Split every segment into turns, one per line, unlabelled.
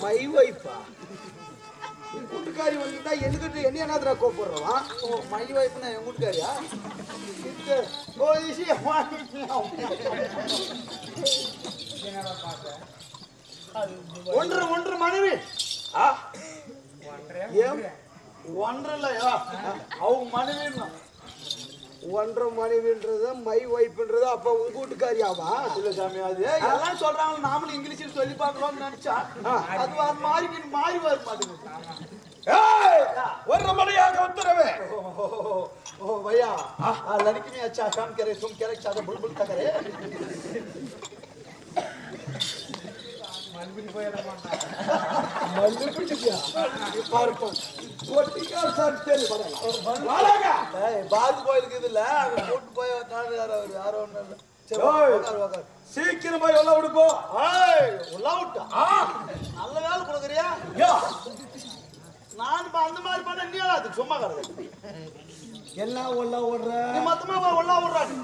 My வைஃபா கூட்டுக்காரி வந்துட்டா எதுக்கிட்ட என்ன என்னதுல கூப்பிடுறவா
oh my வைஃப்னா N கூட்டுக்காரியா?
O EC ஒன்றரை ஒன்றரை மனைவி. ஆ? ஒன்றரை இல்லையா? அவங்க மனைவி ஒன்றரை மனைவின்றது மை வைஃப்ன்றது அப்ப உங்க வீட்டுக்காரியாவா
இல்ல சாமி அது எல்லாம் சொல்றாங்க நாமளும் இங்கிலீஷ்ல சொல்லி பார்க்கலாம்னு நினைச்சா அது அது மாறி மாறி வர மாட்டேங்குது
ஏய், ஒன்றரை மணியாக உத்தரவு
ओ भैया आ, लड़की ने अच्छा काम करे तुम क्या चाहते बुलबुल का करे
மல்லு பிடிச்சியா பார்ப்போம் ஒட்டிக்கா சட்டல் வாழாங்க
ஏய் பாரத் கோயிலுக்கு இது இல்ல அங்க கூட்டு போய் யாரோ ஒரு யாரோ ஒண்ணு. சரி
சீக்கிரமா எல்லாம் விடுப்போ.
ஏய் உள்ள விட்டா?
ஆ.
நல்ல வேலை கொடுக்குறியா? இப்ப அந்த மாதிரி பண்ண நீ அது சும்மா கிடக்கு
என்ன ஒல்லா விடுற
நீ மொத்தமா போய் உள்ள விடுறாங்க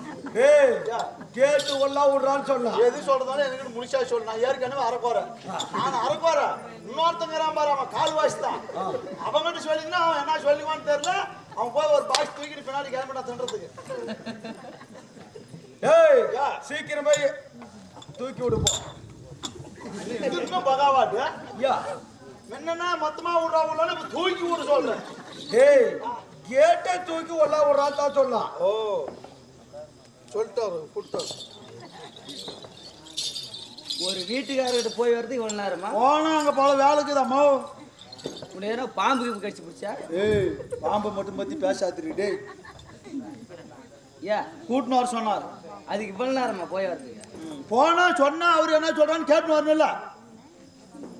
ஏய் கேட்டு ஒல்லா விடுறான்னு சொன்னா.
எது சொல்றதாலும் எனக்கு முடிச்சா சொல்லு. நான் ஏற்கனவே அரைக்கோறேன் நான் அரைக்கோறேன் இன்னொருத்தங்கிறான் பாரு அவன் கால் வாசி தான். அவங்ககிட்ட சொல்லிங்கன்னா அவன் என்ன சொல்லுவான்னு தெரியல. அவன் போய் ஒரு பாக்ஸ் தூக்கிட்டு பின்னாடி கிளம்பிட்டான் தின்றதுக்கு.
ஏய் சீக்கிரமா தூக்கி விடுப்போம்
இது இன்னும் பகாவாட்டு
யா
என்னன்னா மொத்தமா விடுறா விடலாம் இப்ப தூக்கி விட சொல்றேன்
ஏய் கேட்டை தூக்கி ஒல்லா விடுறான்னு தான் சொன்னான்
ஓ சொல்லிட்டாரு கொடுத்தாரு
ஒரு வீட்டுக்காரர்கிட்ட போய் வரது இவ்வளவு நேரமா?
போனா அங்க போல வேலைக்குதாம்மா
உன்னை பாம்பு கீம்பு கடிச்சு பிடிச்சா?
ஏய் பாம்பை மட்டும் பத்தி பேசாதிரி டேய்.
ஏன்
கூட்டின்னு வர சொன்னார்.
அதுக்கு இவ்வளவு நேரமா போய் வரதுக்கு
போனா சொன்னா அவர் என்ன சொல்றான்னு கேட்டு வரணும்ல.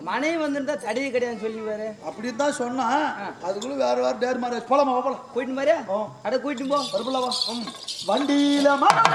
மனைவி வந்திருந்தா தடையே கிடையாதுன்னு சொல்லி வேறு
அப்படின்னு தான் சொன்னா. அதுக்குள்ள வேற வேற டேர் மாதிரி போலாமா போலாம்.
போயிட்டு மாதிரியா. அட கூட்டிட்டு போ.
வரப்பலவா வண்டியில மரம்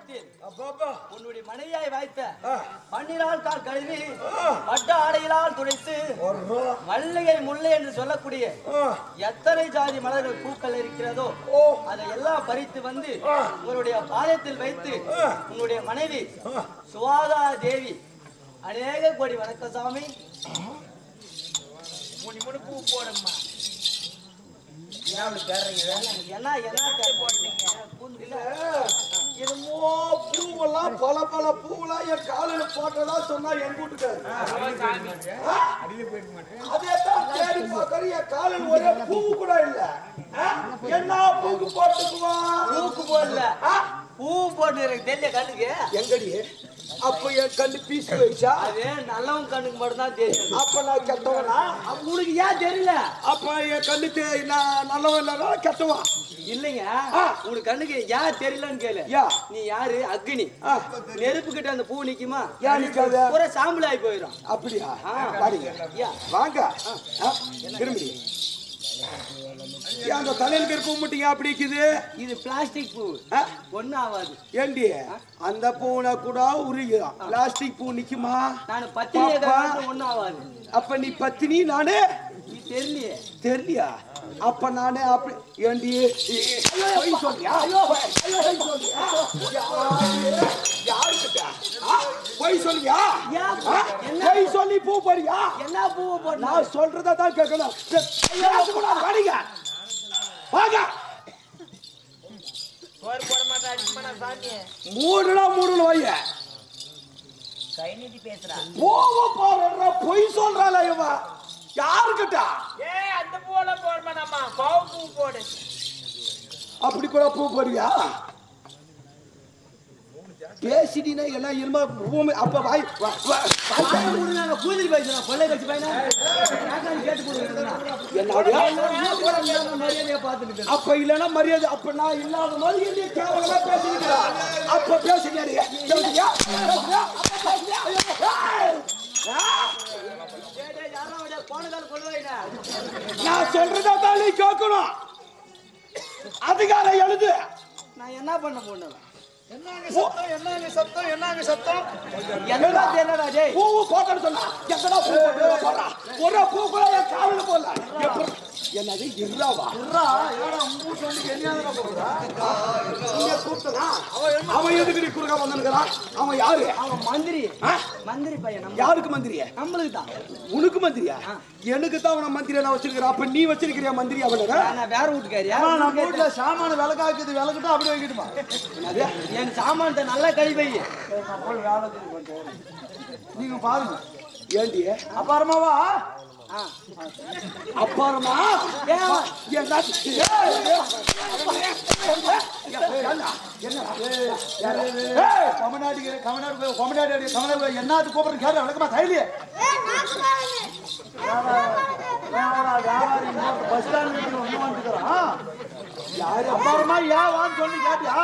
கண்டு
வாய்த்த
ஆ.
பன்னிரால் கால் கழுவி
ஆ.
பட்ட ஆடையிலால் துடைத்து மல்லிகை முல்லை என்று சொல்லக்கூடிய. எத்தனை ஜாதி மலர்கள் பூக்கள் இருக்கிறதோ. அதை எல்லாம் பறித்து வந்து. உங்களுடைய பாதத்தில் வைத்து. உங்களுடைய மனைவி. சுவாதா தேவி அநேக கோடி வணக்கம் சாமி
பூ போடும்மா
என்ன என்ன
இல்ல, என்னமோ பூவெல்லாம் பல பல பூவெல்லாம் என் காலில் போட்டதா சொன்னா என் வீட்டுக்காரு. ஆ? அதேதான் தேடி பார்க்கறேன், என் காலில் ஒரே பூவு கூட இல்ல? என்ன பூக்கு போட்டுக்குவான்
பூக்கு போடல.
ஆ?
பூ போட்டு தெரியல கண்ணுக்கு.
எங்கடி? அப்ப என் கண்ணு பீஸ் வச்சா
அது நல்லவன் கண்ணுக்கு மட்டும்தான் தெரியும்.
அப்ப நான் கெட்டவனா?
உனக்கு ஏன் தெரியல?
அப்ப என் கண்ணு நான் நல்லவன் இல்லைனா கெட்டவன்.
இல்லைங்க. உனக்கு கண்ணுக்கு ஏன் தெரியலன்னு கேளு.
யா.
நீ யாரு? அக்னி. நெருப்பு கிட்ட அந்த பூ நிக்குமா? பூரா சாம்பல் ஆகி போயிடும்.
அப்படியா. வாங்க. திரும்பி. அந்த தலையில இருக்க முட்டிங்க அப்படி இருக்குது.
இது பிளாஸ்டிக் பூ? ஒண்ணும் ஆகாது.
ஏண்டி? அந்த பூனை கூட உருகிடும் பிளாஸ்டிக் பூ நிக்குமா?
நான்
பாப்பா.
ஒண்ணும் ஆகாது.
அப்ப நீ பத்தினி நானு?
தெரியலையே
தெரியலையா அப்ப நானே அப்படி ஏண்டி? சொல்றியா? யாரு? பொய்?
என்ன?
பொய் சொல்லி பூ போறியா
என்ன பூவை போட்டா
நான் சொல்றதை தான் கேட்கணும். வாடிங்க. வாங்க.
போட
மூடுனா மூடுன வைய.
கை நீட்டி பேசுறா
போவ போற பொய் சொல்றாள இவ. யாருக்கிட்ட?
ஏ அந்த பூவெல்லாம் போட மாட்டாமா பாவு பூ போடு.
அப்படி கூட பூ போறியா பேசிட்டீங்கன்னா எல்லாம் இருமா பூமி அப்ப வாய் வாய்
பூஜை பேசுறோம் கொள்ளை கட்சி பையனா? கேட்டு
என்னது
மரியாதையா பார்த்துட்டு
அப்ப இல்லனா மரியாதை அப்ப நான் இல்லாத மாதிரி என்ன கேவலமா பேசிக்கிறா அப்ப
கொள்வாயினா
நான் சொல்றதா தான் நீ கேட்கணும். அதிகாரம் எழுது.
நான் என்ன பண்ண போனேன்?
என்னங்க சத்தம்? என்னங்க சத்தம்? என்னங்க சத்தம்?
என்ன தெரியலடா டேய்
பூ போட்டேன்னு சொன்னா எத்தனை பூ போடுறா? ஒரு பூ கூட என் காலில் போடல. எப்படி என்னது இல்லாவா இங்க கூப்பிட்டனா? அவன் எதுக்கு நீ குறுக்க அவன் யாரு?
அவன் மந்திரி? மந்திரி பையன்
யாருக்கு மந்திரியா?
நம்மளுக்கு தான்.
உனக்கு மந்திரியா? எனக்கு தான் அவனை மந்திரியா நான் வச்சிருக்கிறேன். அப்ப நீ வச்சிருக்கிறியா மந்திரி அவனை?
நான் வேற வீட்டுக்காரியா?
நம்ம வீட்டுல சாமான விளக்காக்குது விளக்கிட்டு அப்படி வைக்கட்டுமா?
என்னது?
என் சாமான்ட்ட நல்லா கழி பை
நீங்க பாருங்க
ஏண்டி
அப்புறமாவா?
ஏய்,
கமநாடி கமநாடி கமநாடி கமநாடி என்னது கூப்பிடுறது கேட்டு விளக்கமா தைலியே பஸ் ஸ்டாண்ட் ஒண்ணு வந்துக்கிறான் அப்புறமா ஏன் வான்னு சொல்லி கேட்டியா.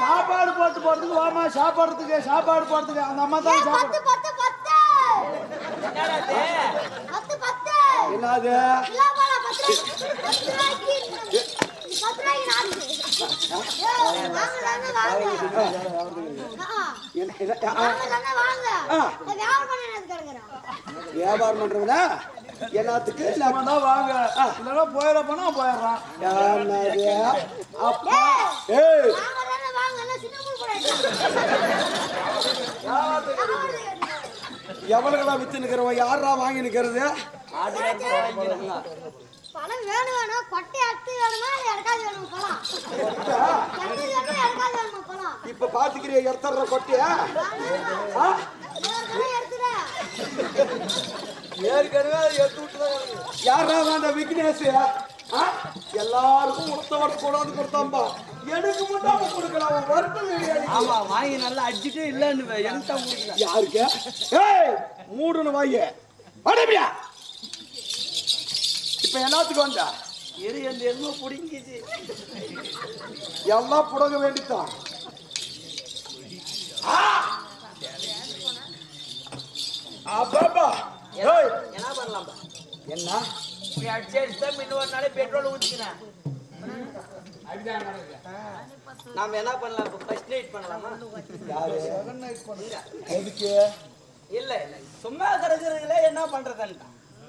சாப்பாடு போட்டு போறதுக்கு வாமா சாப்பாடுறதுக்கு சாப்பாடு போறதுக்கு. அந்த அம்மா தான் சாப்பாடு.
என்னது?
வியாபாரம் பண்ண எனக்கு கிடக்குறேன்
வியாபாரம் பண்றவனா எல்லாத்துக்கு
நம்ம தான் வாங்க இல்லைன்னா போயிட போனா போயிடுறான்
அப்பா. ஏய் எவனுக்கெல்லாம் வித்து நிக்கிறவன்? யாரா வாங்கி நிக்கிறது?
பழம் வேணும் வேணும். கொட்டை அத்து வேணுமா இல்லை இடக்காது வேணுமா பழம்
இப்ப பாத்துக்கிறிய எடுத்துற கொட்டிய? ஆ?
ஏற்கனவே எடுத்து விட்டு
யாரா அந்த விக்னேஷ்? எல்லாருக்கும் ஒருத்தவட கூடாது கொடுத்தாம்பா எனக்கு மட்டும் அவன் கொடுக்கலாம் அவன் வருத்தம்?
ஆமா வாங்கி நல்லா அடிச்சுட்டு இல்லன்னு எனக்கு தான் கொடுக்கல.
யாருக்கு? ஏய் மூடுன வாய. அடபியா இப்ப எல்லாத்துக்கும் வந்தா?
எரு எந்த எருமோ பிடிங்கிச்சு.
எல்லாம் புடங்க வேண்டித்தான். அப்பா ஏய்
என்ன பண்ணலாம்?
என்ன?
அடிச்சு தான் இன்னொரு நாளே பெட்ரோல் ஊற்றிக்கிறேன்
நாம என்ன பண்ணலாம்? இப்போ ஃபர்ஸ்ட் நைட் பண்ணலாமா?
எதுக்கு?
இல்ல இல்ல. சும்மா கிடக்குறதுல என்ன பண்றதுன்ட்டா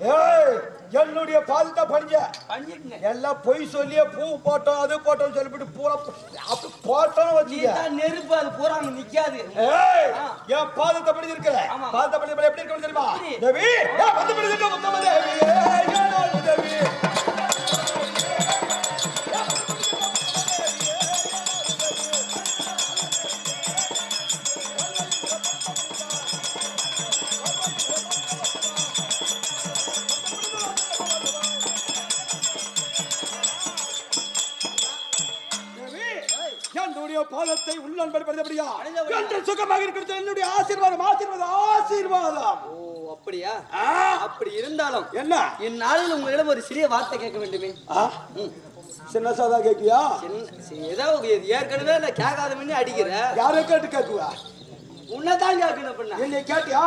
ஏய் என்னுடைய பாதத்தை
பண்ணிட்டுங்க
எல்லாம் பொய் சொல்லியே பூ போட்டோம் அது போட்டோம் சொல்லிவிட்டு பூரா அப்படி போட்டோம் வச்சுக்க
நெருப்பு அது பூரா நிக்காது
ஏய். என் பாதத்தை இருக்கிற
ஆமா.
பாதத்தை படி எப்படி இருக்கணும் தெரியுமா? தேவி ஏன் தேவி தேவி, பாதத்தை உள்ளன் படிப்படியா. என்று சுகமாக இருக்கிறது. என்னுடைய ஆசீர்வாதம் ஆசீர்வாதம் ஆசீர்வாதம்.
ஓ அப்படியா? அப்படி இருந்தாலும்
என்ன?
இந்நாளில் உங்களிடம் ஒரு சிறிய வார்த்தை கேட்க வேண்டுமே?
சின்ன சாதா கேக்கியா
சின்ன- சி- ஏதோ இது. ஏற்கனவே இல்ல கேட்காத முன்னே அடிக்கிற?
யாரை கேட்டு கேக்குவா
உன்னதான் கேட்கணும் பண்ண.
என்னை கேட்டியா?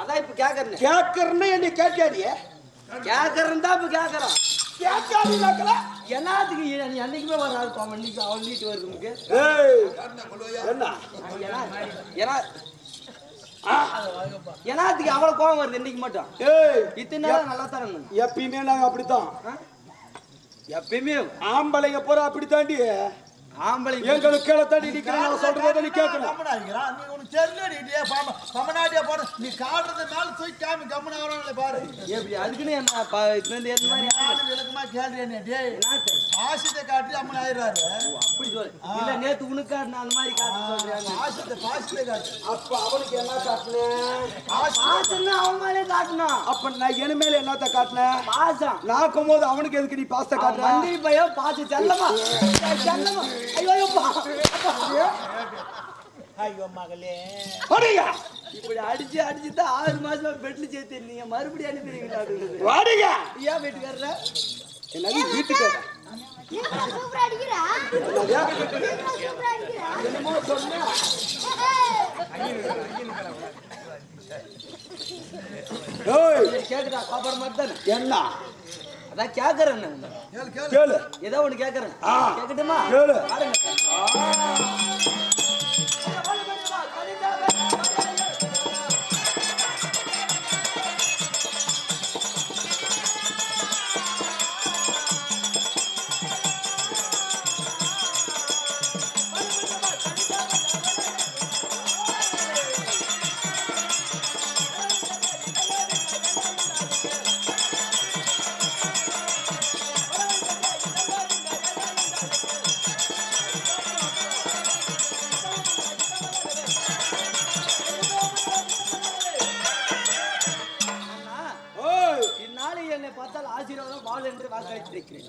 அதான் இப்ப கேக்குறேன்
கேக்குறன்னு என்னை கேட்டியாடியே
கேக்குறேன் தான் இப்ப கேக்குறான்
கேட்காது
எல்லாத்துக்கும் நீ என்னைக்குமே வராது பாவம். இன்னைக்கு அவன் வீட்டு வருது உனக்கு ஏன்னா ஏன்னாத்துக்கு அவ்வளவு கோவம் வருது இன்னைக்கு மட்டும்? இத்தனை நாள் நல்லா இருந்தேன்
எப்பயுமே நாங்க அப்படித்தான்.
எப்பயுமே.
ஆம்பளைங்க பூரா அப்படித்தாண்டி.
ஆம்பளை
எங்களுக்கு கீழே தாண்டி நிக்கிறேன் நான் சொல்றதை நீ கேட்கணும்
கம்மனா இருக்கிறான் நீ உனக்கு தெரியலடி டே பாமா கம்மனாடியா போற நீ காட்டுறது மேல தூக்கி காமி கம்மனா பாரு
எப்படி அதுக்குன்னு என்ன இது வந்து எந்த மாதிரி
நாலு விளக்கமா கேள்றேனே டேய்
என்னத்த?
ஆசித்தை காட்டி அம்மன் ஆயிடுறாரு
அப்படி சொல்லு இல்ல நேத்து உனக்கு காட்டின அந்த மாதிரி காட்டு சொல்றியாங்க
ஆசித்தை பாசித்தை காட்டு
அப்ப அவனுக்கு என்ன காட்டினேன்
பாசம்னா அவன் மேலே காட்டணும்
அப்ப நான் இனிமேல் என்னத்த காட்டினேன்
பாசம்
போது அவனுக்கு எதுக்கு நீ
அவன்
காட்டுற
மந்திரி பையன் பாசம் செல்லமா செல்லமா ஐயோ
மகளே.
வாடிங்க
இப்படி அடிச்சு அடிச்சு தான் ஆறு மாசமா பெட்ல சேர்த்து நீங்க மறுபடியும் அனுப்பிடுவீங்க
வாடிங்க
ஏன் வீட்டுக்காரர?
என்னது வீட்டுக்கு
நீங்க சூப்பரா அடிக்கிறா? நீங்க சூப்பரா அடிக்கிறா?
என்னமோ சொன்ன.
கேக்குதா காப்பாடு மாதிரி தானே?
என்ன?
அதான் கேக்குறேன்.
கேளு
ஏதோ ஒண்ணு கேக்குறேன்.
ஆ.
கேக்கட்டுமா?
கேளு.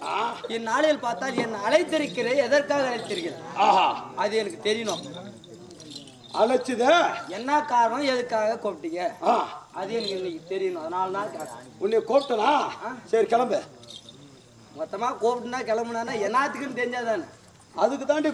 ஆ
இந்நாளில் பார்த்தால் என்னை அழைத்திருக்கிறேன். எதற்காக அழைத்திருக்கிறேன்?
ஆஹா.
அது எனக்கு தெரியணும்.
அழைச்சுத?
என்ன காரணம் எதுக்காக கூப்பிட்டீங்க?
ஆ.
அது எனக்கு இன்னைக்கு தெரியணும். அதனால தான்
உன்னை கூப்பிட்டனா? சரி கிளம்பு.
மொத்தமா கூப்பிட்டுனா கிளம்புனா என்னத்துக்குன்னு தெரிஞ்சாதானே.
அதுக்கு தாண்டி